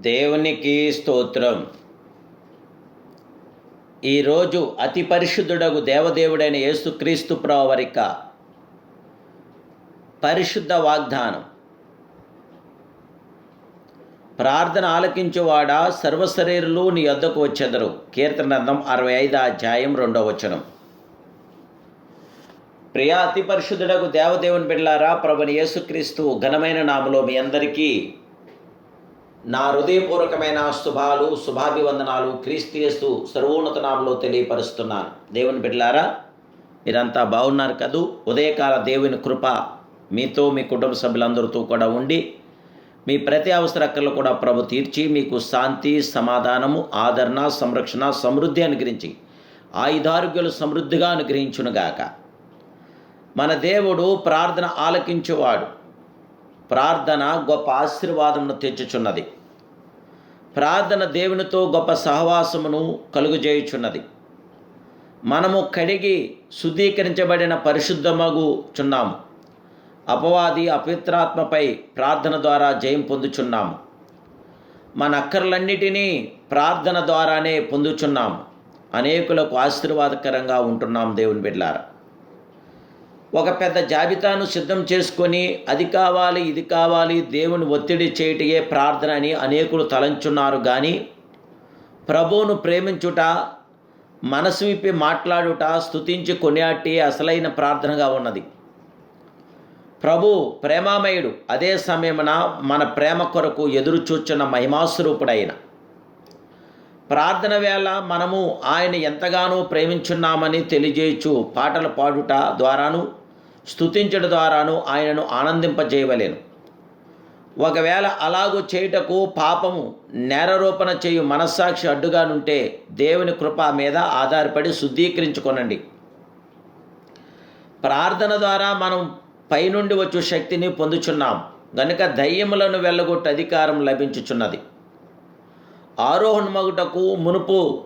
దేవునికి స్తోత్రం. ఈరోజు అతి పరిశుద్ధుడగు దేవదేవుడైన యేసుక్రీస్తు ప్రవరిక పరిశుద్ధ వాగ్దానం. ప్రార్థన ఆలకించువాడా సర్వశరీరులు నీ వద్దకు వచ్చెదరు. కీర్తనందం అరవై ఐదు అధ్యాయం రెండవ వచనం. ప్రియా అతి పరిశుద్ధుడకు దేవదేవుని బిడ్లారా ప్రభుని యేసుక్రీస్తు ఘనమైన నామలో మీ అందరికీ నా హృదయపూర్వకమైన శుభాలు శుభాభివందనాలు క్రీస్తియస్తు సర్వోన్నతనామంలో తెలియపరుస్తున్నాను. దేవుని బిడ్డలారా మీరంతా బాగున్నారు కదూ? ఉదయకాల దేవుని కృప మీతో మీ కుటుంబ సభ్యులందరితో కూడా ఉండి మీ ప్రతి అవసరక్కలు కూడా ప్రభు తీర్చి మీకు శాంతి సమాధానము ఆదరణ సంరక్షణ సమృద్ధి అనుగ్రహించి ఆయుధారోగ్యాలు సమృద్ధిగా అనుగ్రహించునుగాక. మన దేవుడు ప్రార్థన ఆలకించేవాడు. ప్రార్థన గొప్ప ఆశీర్వాదమును తెచ్చుచున్నది. ప్రార్థన దేవునితో గొప్ప సహవాసమును కలుగుజేయుచున్నది. మనము కడిగి శుద్ధీకరించబడిన పరిశుద్ధమగుచున్నాము. అపవాది అపిత్రాత్మపై ప్రార్థన ద్వారా జయం పొందుచున్నాము. మన అక్కర్లన్నిటినీ ప్రార్థన ద్వారానే పొందుచున్నాము. అనేకులకు ఆశీర్వాదకరంగా ఉంటున్నాం దేవుని బిడ్లారా. ఒక పెద్ద జాబితాను సిద్ధం చేసుకొని అది కావాలి ఇది కావాలి దేవుని ఒత్తిడి చేయటయే ప్రార్థన అని అనేకులు తలంచున్నారు. కానీ ప్రభువును ప్రేమించుట మనసు విప్పి మాట్లాడుట స్తుతించి కొనియాటి అసలైన ప్రార్థనగా ఉన్నది. ప్రభు ప్రేమామయుడు. అదే సమయమున మన ప్రేమ కొరకు ఎదురు చూచున్న మహిమాస్వరూపుడైన ప్రార్థన వేళ మనము ఆయన ఎంతగానో ప్రేమించున్నామని తెలియజేయచ్చు. పాటలు పాడుట ద్వారాను స్థుతించడం ద్వారాను ఆయనను ఆనందింపజేయవలేను. ఒకవేళ అలాగూ చేయుటకు పాపము నేరరూపణ చేయు మనస్సాక్షి అడ్డుగానుంటే దేవుని కృప మీద ఆధారపడి శుద్ధీకరించుకొనండి. ప్రార్థన ద్వారా మనం పైనుండి వచ్చు శక్తిని పొందుచున్నాం. గనుక దయ్యములను వెళ్ళగొట్టు అధికారం లభించుచున్నది. ఆరోహణమగుటకు మునుపు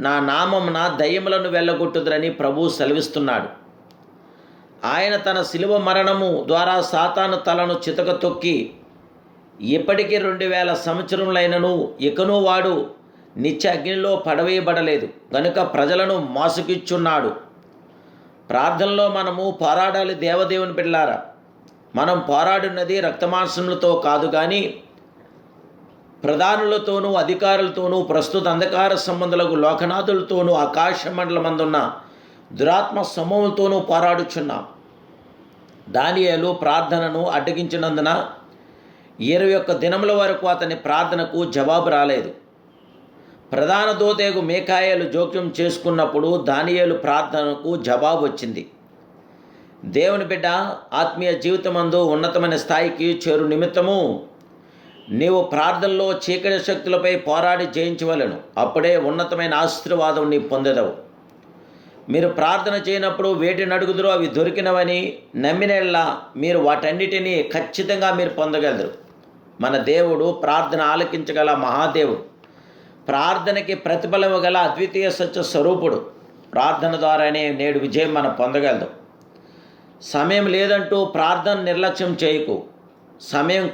నా నామమున దయ్యములను వెళ్ళగొట్టుదరని ప్రభు సెలవిస్తున్నాడు. ఆయన తన శిలువ మరణము ద్వారా సాతాను తలను చితక తొక్కి ఇప్పటికీ రెండు వేల సంవత్సరములైనను ఇకను వాడు నిత్య అగ్నిలో పడవేయబడలేదు. గనుక ప్రజలను మోసగిచ్చున్నాడు ప్రార్థనలో మనము పోరాడాలి దేవదేవుని పిల్లారా మనం పోరాడున్నది రక్తమాంసములతో కాదు కానీ ప్రధానులతోనూ అధికారులతోనూ ప్రస్తుత అంధకార సంబంధులకు లోకనాథులతోనూ ఆకాశ మండలమందున్న దురాత్మ సమూహంతోనూ పోరాడుచున్నాం. దానియాలు ప్రార్థనను అడ్డగించినందున ఇరవై ఒక్క దినముల వరకు అతని ప్రార్థనకు జవాబు రాలేదు. ప్రధాన దోతేగు మేకాయలు జోక్యం చేసుకున్నప్పుడు దానియాలు ప్రార్థనకు జవాబు వచ్చింది. దేవుని బిడ్డ ఆత్మీయ జీవితమందు ఉన్నతమైన స్థాయికి చేరు నిమిత్తము నీవు ప్రార్థనలో చీకటి శక్తులపై పోరాడి జయించవలను. అప్పుడే ఉన్నతమైన ఆశీర్వాదం నీ పొందదవు. మీరు ప్రార్థన చేయనప్పుడు వేటిని అడుగుదరో అవి దొరికినవని నమ్మినల్లా మీరు వాటన్నిటినీ ఖచ్చితంగా మీరు పొందగలరు. మన దేవుడు ప్రార్థన ఆలకించగల మహాదేవుడు. ప్రార్థనకి ప్రతిఫలం గల అద్వితీయ సత్య స్వరూపుడు. ప్రార్థన ద్వారానే నేడు విజయం మనం పొందగలదు. సమయం లేదంటూ ప్రార్థన నిర్లక్ష్యం చేయకు. సమయం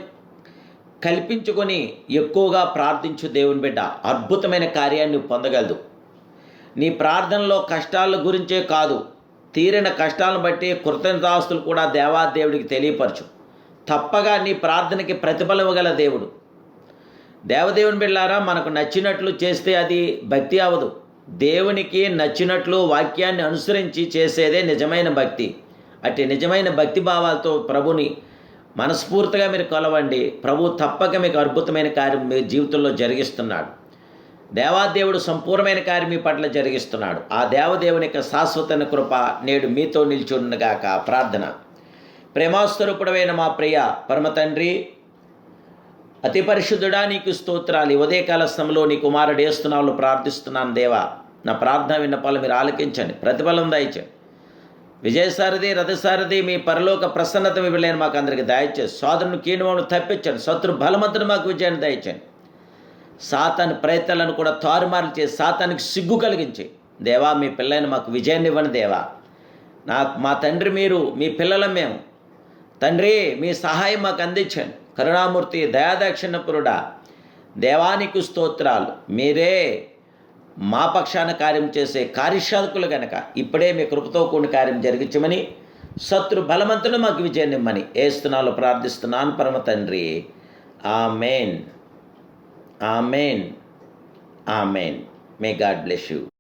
కల్పించుకొని ఎక్కువగా ప్రార్థించు దేవుని బిడ్డ. అద్భుతమైన కార్యాన్ని పొందగలదు. నీ ప్రార్థనలో కష్టాల గురించే కాదు తీరిన కష్టాలను బట్టి కృతజ్ఞతాస్తులు కూడా దేవాదేవుడికి తెలియపరచు. తప్పగా నీ ప్రార్థనకి ప్రతిఫలం గల దేవుడు. దేవదేవుని బిళ్ళారా మనకు నచ్చినట్లు చేస్తే అది భక్తి అవదు దేవునికి నచ్చినట్లు వాక్యాన్ని అనుసరించి చేసేదే నిజమైన భక్తి. అట్టి నిజమైన భక్తి భావాలతో ప్రభుని మనస్ఫూర్తిగా మీరు కొలవండి. ప్రభు తప్పక మీకు అద్భుతమైన కార్యం మీ జీవితంలో జరిగిస్తున్నాడు. దేవాదేవుడు సంపూర్ణమైన కార్యం మీ పట్ల జరిగిస్తున్నాడు. ఆ దేవదేవుని యొక్క శాశ్వతన కృప నేడు మీతో నిల్చుండగాక ప్రార్థన. ప్రేమాస్వరూపుడమైన మా ప్రియ పరమ తండ్రి అతి పరిశుద్ధుడా నీకు స్తోత్రాలు. ఉదయకాల సమయంలో నీ కుమారుడు వేస్తున్నావు ప్రార్థిస్తున్నాను దేవా. నా ప్రార్థన విన్నపాలు మీరు ఆలకించండి. ప్రతిఫలం దయచండి విజయసారథి రథసారథి మీ పరలోక ప్రసన్నత ఇవ్వలేని మాకు అందరికి దయచేసి సోదరుని కీనుమను తప్పించండి శత్రు బలమంతుడు మాకు విజయాన్ని దయచండి సాతాని ప్రయత్నాలను కూడా తారుమారు చేసి సాతానికి సిగ్గు కలిగించి దేవా మీ పిల్లని మాకు విజయాన్ని ఇవ్వని దేవా. నా మా తండ్రి మీరు మీ పిల్లలం మేము. తండ్రి మీ సహాయం మాకు అందించండి. కరుణామూర్తి దయాదాక్షిణ్యపురుడా దేవానికి స్తోత్రాలు. మీరే మా పక్షాన కార్యం చేసే కార్యశాలకులు గనక ఇప్పుడే మీ కృపతో కూడిన కార్యం జరిగించమని శత్రు బలవంతులు మాకు విజయం ఇమ్మని ఏస్తున్నాలో ప్రార్థిస్తున్నాను పరమ తండ్రి. Amen. Amen. Amen. May God bless you.